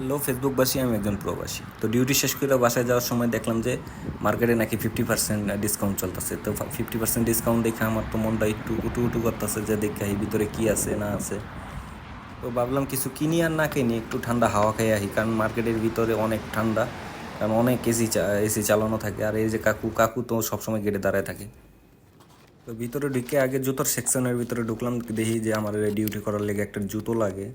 Hello ফেসবুকবাসী আমি একজন প্রবাসী। তো ডিউটি শেষ করে বাসায় যাওয়ার সময় দেখলাম যে মার্কেটে নাকি ফিফটি পার্সেন্ট ডিসকাউন্ট চলতেছে। তো ফিফটি পার্সেন্ট ডিসকাউন্ট দেখে আমার তো মনটা একটু উটু উটু করতেছে যে দেখে এই ভিতরে কী আছে, না আছে। তো ভাবলাম কিছু কিনি আর না কিনি, একটু ঠান্ডা হাওয়া খেয়ে আহি কারণ মার্কেটের ভিতরে অনেক ঠান্ডা, কারণ অনেক এসি এসি চালানো থাকে। আর এই যে কাকু কাকু তো সবসময় গেটে দাঁড়ায় থাকে। তো ভিতরে ঢুকে আগে জুতোর সেকশনের ভিতরে ঢুকলাম। দেখি যে আমার ডিউটি করার লেগে একটা জুতো লাগে।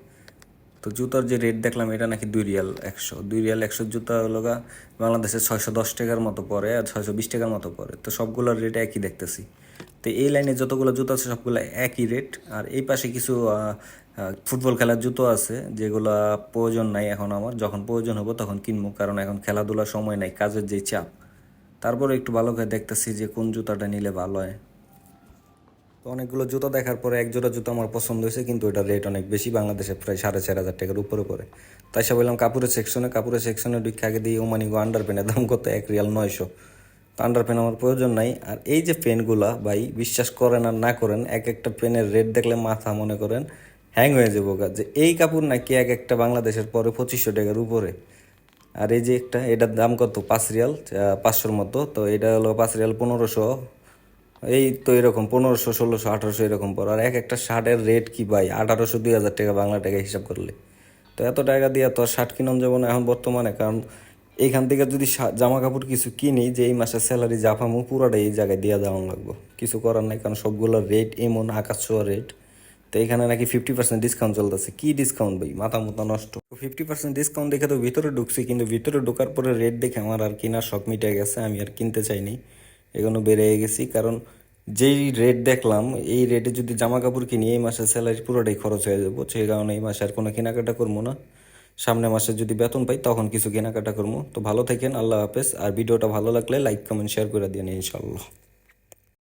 তো জুতোর যে রেট দেখলাম, এটা নাকি দুই রিয়াল একশো। দুই রিয়াল একশো জুতা হলো গা, বাংলাদেশে ছয়শো দশ টাকার মতো পড়ে আর ছয়শো বিশ টাকার মতো পড়ে তো সবগুলোর রেট একই দেখতেছি। তো এই লাইনে যতগুলো জুতো আছে, সবগুলো একই রেট আর এই পাশে কিছু ফুটবল খেলার জুতো আছে, যেগুলো প্রয়োজন নাই এখন আমার। যখন প্রয়োজন হব তখন কিনবো, কারণ এখন খেলাধুলার সময় নাই, কাজের যে চাপ। তারপরে একটু ভালো করে দেখতেছি যে কোন জুতাটা নিলে ভালো হয়। তো অনেকগুলো জুতো দেখার পরে এক জোড়া জুতো আমার পছন্দ হয়েছে, কিন্তু ওটার রেট অনেক বেশি। বাংলাদেশে প্রায় সাড়ে চার হাজার টাকার উপরে পড়ে। তাই সে বললাম কাপড়ের সেকশনে কাপড়ের সেকশনে ঢুকে আগে দিয়ে ওমানিগো আন্ডার পেনের দাম কত? এক রিয়াল নয়শো। তো আন্ডার আমার প্রয়োজন নাই। আর এই যে পেনগুলা, ভাই, বিশ্বাস করেন আর না করেন, এক একটা পেনের রেট দেখলে মাথা মনে করেন হ্যাং হয়ে যাব যে এই কাপড় নাকি এক একটা বাংলাদেশের পরে পঁচিশশো টাকার উপরে। আর এই যে একটা, এটার দাম কত? পাঁচ রিয়াল পাঁচশোর মতো। তো এটা হলো পাঁচ রিয়াল পনেরোশো। এই তো এরকম পনেরোশো, ষোলোশো, আঠারোশো এরকম পর আর এক একটা শার্টের রেট কি ভাই? আঠারোশো, দুই হাজার টাকা বাংলা টাকা হিসাব করলে। তো এত টাকা দিয়ে তো আর শার্ট কিনাম যাব না এখন বর্তমানে। কারণ এইখান থেকে যদি জামা কাপড় কিছু কিনি, যে এই মাসের স্যালারি পামু পুরোটা এই জায়গায় দিয়ে দেওয়া লাগবো। কিছু করার নাই, কারণ সবগুলোর রেট এমন আকাশ ছোঁয়া রেট তো এখানে নাকি ফিফটি পার্সেন্ট ডিসকাউন্ট চলতেছে। কি ডিসকাউন্ট ভাই? মাথা মতো নষ্ট। ফিফটি পার্সেন্ট ডিসকাউন্ট দেখে তো ভিতরে ঢুকছি, কিন্তু ভিতরে ঢোকার পরে রেট দেখে আমার আর কেনার শখ মিটে গেছে, আমি আর কিনতে চাইনি। এগুলো বেড়ে গেছি। কারণ যেই রেট দেখলাম, এই রেটে যদি জামা কাপড় কিনি, এই মাসের স্যালারি পুরোটাই খরচ হয়ে যাব। সেই কারণে এই মাসে আর কোনো কেনাকাটা করব না। সামনে মাসে যদি বেতন পাই, তখন কিছু কেনাকাটা করব। তো ভালো থাকেন, আল্লাহ হাফেজ। আর ভিডিওটা ভালো লাগলে লাইক কমেন্ট শেয়ার করে দিন ইনশাল্লাহ